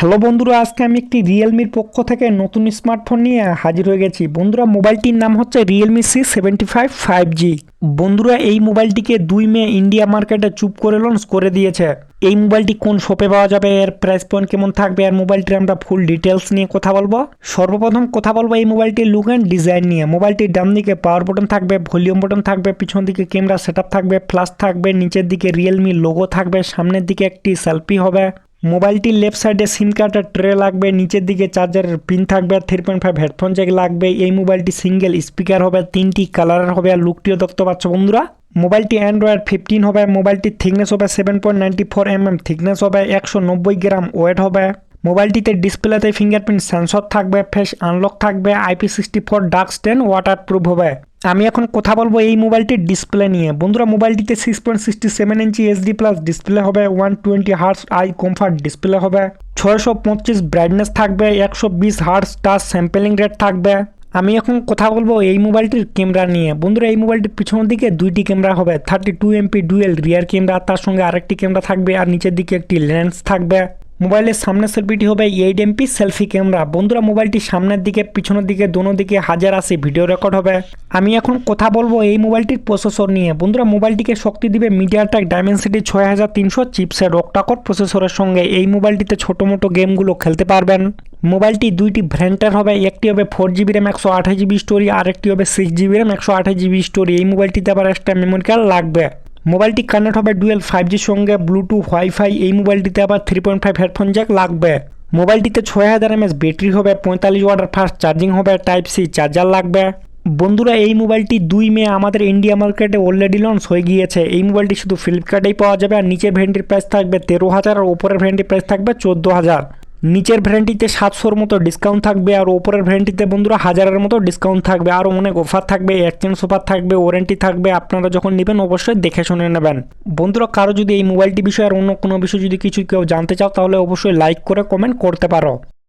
Hello বন্ধুরা, আজকে আমি একটি রিয়েলমির পক্ষ থেকে নতুন স্মার্টফোন নিয়ে হাজির হয়ে গেছি। বন্ধুরা, মোবাইলটির নাম হচ্ছে Realme C seventy five five G বন্ধুরা, এই মোবাইলটিকে দুই মে ইন্ডিয়া মার্কেটে চুপ করে লঞ্চ করে দিয়েছে। এই মোবাইলটি কোন শপে পাওয়া যাবে, এর প্রাইস পয়েন্ট কেমন থাকবে, আর মোবাইলটির আমরা ফুল ডিটেলস নিয়ে কথা বলব। সর্বপ্রথম কথা বলব, এই মোবাইলটির লুক অ্যান্ড ডিজাইন নিয়ে। মোবাইলটির ডান দিকে পাওয়ার বাটন থাকবে ভলিউম বাটন থাকবে, পিছন দিকে ক্যামেরা সেট থাকবে ফ্লাশ থাকবে, নিচের দিকে রিয়েলমি লোগো থাকবে, সামনের দিকে একটি সেলফি হবে। মোবাইলটির লেফট সাইডে সিম কার্ডের ট্রে লাগবে, নিচের দিকে চার্জারের পিন থাকবে three point five headphone jack লাগবে। এই মোবাইলটি সিঙ্গেল স্পিকার হবে, তিনটি কালারের হবে, আর লুকটিও দেখতে পাচ্ছ বন্ধুরা। মোবাইলটি অ্যান্ড্রয়েড ফিফটিন হবে, মোবাইলটির থিকনেস হবে seven point ninety four M M thickness হবে একশো নব্বই গ্রাম ওয়েট হবে। মোবাইলটিতে ডিসপ্লেতে ফিঙ্গারপ্রিন্ট সেন্সর থাকবে ফেস আনলক থাকবে IP sixty four dark stain waterproof হবে। আমি এখন কথা বলব এই মোবাইলটির ডিসপ্লে নিয়ে। বন্ধুরা, মোবাইলটিতে six point sixty seven inch HD plus display হবে one twenty hertz eye comfort display হবে, ছয়শো পঁচিশ ব্রাইটনেস থাকবে, একশো বিশ হার্স টাচ স্যাম্পেলিং রেট থাকবে। আমি এখন কথা বলব এই মোবাইলটির ক্যামেরা নিয়ে। বন্ধুরা, এই মোবাইলটির পিছনের দিকে দুইটি ক্যামেরা হবে thirty two MP dual rear camera তার সঙ্গে আরেকটি ক্যামেরা থাকবে, আর নিচের দিকে একটি লেন্স থাকবে। মোবাইলের সামনের সেলফিটি হবে এইট এমপি সেলফি ক্যামেরা। বন্ধুরা, মোবাইলটি সামনের দিকে, পিছনের দিকে, দোনো দিকে হাজার আশি ভিডিও রেকর্ড হবে। আমি এখন কথা বলব এই মোবাইলটির প্রসেসর নিয়ে। বন্ধুরা, মোবাইলটিকে শক্তি দিবে মিডিয়াটেক ডায়মেন্সিটি ছয় হাজার তিনশো চিপসের অক্টাকট প্রসেসরের সঙ্গে। এই মোবাইলটিতে ছোটো মোটো গেমগুলো খেলতে পারবেন। মোবাইলটি দুইটি ভ্যারিয়েন্টের হবে, একটি হবে ফোর জিবি র্যাম, একশো আঠাশ জিবি স্টোরি আর একটি হবে সিক্স জিবি র্যাম, একশো আঠাশ জিবি স্টোরি। এই মোবাইলটিতে আবার এক্সট্রা মেমোরি কার্ড লাগবে। মোবাইলটি কানেক্ট হবে ডুয়েল ফাইভ জির সঙ্গে ব্লুটুথ ওয়াইফাই এই মোবাইলটিতে আবার three point five headphone jack লাগবে। মোবাইলটিতে ছয় হাজার এমএস ব্যাটারি হবে, পঁয়তাল্লিশ ওয়াটার ফাস্ট চার্জিং হবে টাইপ সি চার্জার লাগবে। বন্ধুরা, এই মোবাইলটি দুই মে আমাদের ইন্ডিয়া মার্কেটে অলরেডি লঞ্চ হয়ে গিয়েছে। এই মোবাইলটি শুধু ফ্লিপকার্টেই পাওয়া যাবে, আর নিচের ভ্যারান্টির প্রাইস থাকবে তেরো হাজার আর ওপরের ভ্যারান্টির প্রাইস থাকবে চোদ্দ হাজার। নিচের ভ্যারেন্টিতে সাতশোর মতো ডিসকাউন্ট থাকবে আর ওপরের ভ্যারেন্টিতে বন্ধুরা হাজারের মতো ডিসকাউন্ট থাকবে। আরও অনেক অফার থাকবে এক্সচেঞ্জ অফার থাকবে ওয়ারেন্টি থাকবে, আপনারা যখন নেবেন অবশ্যই দেখে শুনে নেবেন। বন্ধুরা, কারও যদি এই মোবাইলটি বিষয়ে আর অন্য কোনো বিষয়ে যদি কিছু কেউ জানতে চাও, তাহলে অবশ্যই লাইক করে কমেন্ট করতে পারো।